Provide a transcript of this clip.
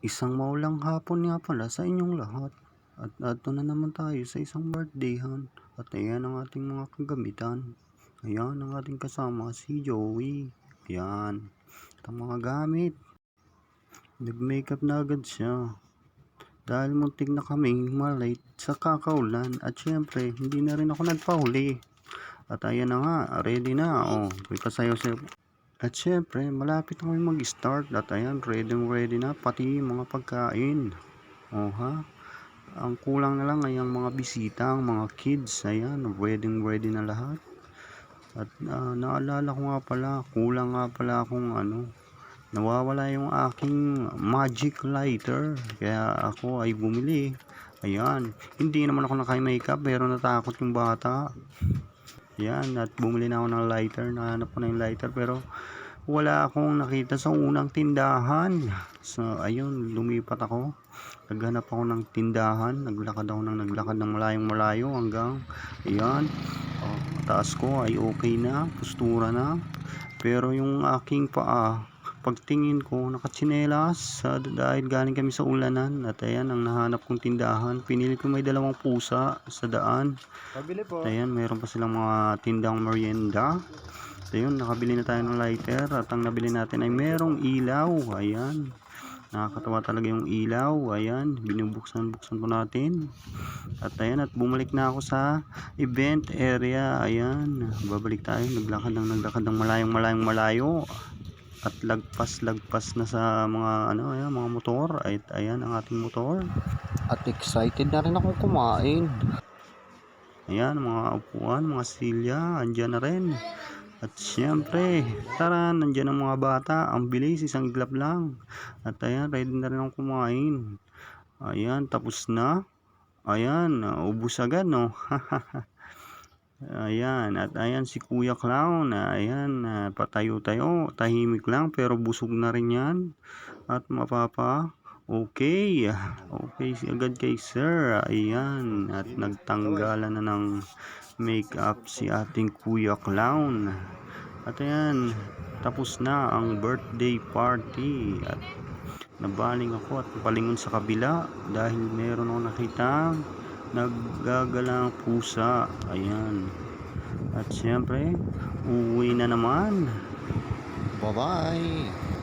Isang maulang hapon nga pala sa inyong lahat. At ato na naman tayo sa isang birthdayhan. At ayan ang ating mga kagamitan. Ayan ang ating kasama si Joey. Ayan. At ang mga gamit. Nag-makeup na agad siya. Dahil muntik na kaming malate sa kakaulan. At syempre, hindi na rin ako nagpahuli. At ayan na nga, ready na. Oh, may pasayaw siya. At syempre, malapit na kami mag-start. At ayan, ready ready na. Pati mga pagkain. Oh ha? Ang kulang na lang ay ang mga bisita, ang mga kids. Ayan, ready ready na lahat. At ah, naalala ko nga pala, kulang nga pala akong ano, nawawala yung aking magic lighter. Kaya ako ay bumili. Ayan, hindi naman ako naka-makeup pero natakot yung bata. Yan, at bumili na ako ng lighter. Nahanap ko na yung lighter pero wala akong nakita sa unang tindahan. So, ayun, lumipat ako. Naghanap ako ng tindahan. Naglakad ako ng naglakad ng malayong malayo hanggang, ayan, oh, taas ko ay okay na, postura na. Pero yung aking paa, pagtingin ko, nakatsinelas sa dahil galing kami sa ulanan. At ayan, ang nahanap kong tindahan. Pinili ko may dalawang pusa sa daan. Pabili po. At ayan, meron pa silang mga tindang merienda. At ayun, nakabili na tayo ng lighter. At ang nabili natin ay merong ilaw. Ayan. Nakakatawa talaga yung ilaw. Ayan, binubuksan-buksan po natin. At ayan, at bumalik na ako sa event area. Ayan, babalik tayo. Naglakad ng naglakad ng malayong malayong malayo. At lagpas-lagpas na sa mga ano, ayan, mga motor. At ayan ang ating motor. At excited na rin akong kumain. Ayan, mga upuan, mga silya, andyan na rin. At syempre, tara, nandyan ang mga bata. Ang bilis, isang iglap lang. At ayan, ready na rin akong kumain. Ayan, tapos na. Ayan, ubus agad, no? ayan, at ayan si Kuya Clown. Ayan, ah, patayo-tayo. Tahimik lang, pero busog na rin yan. At mapapa, Okay, okay agad kay sir. Ayan, at nagtanggalan na ng makeup si ating Kuya Clown. At ayan, tapos na ang birthday party. At nabaling ako at palingon sa kabila dahil meron akong nakita naggagalang pusa. Ayan. At syempre, uwi na naman. Bye-bye.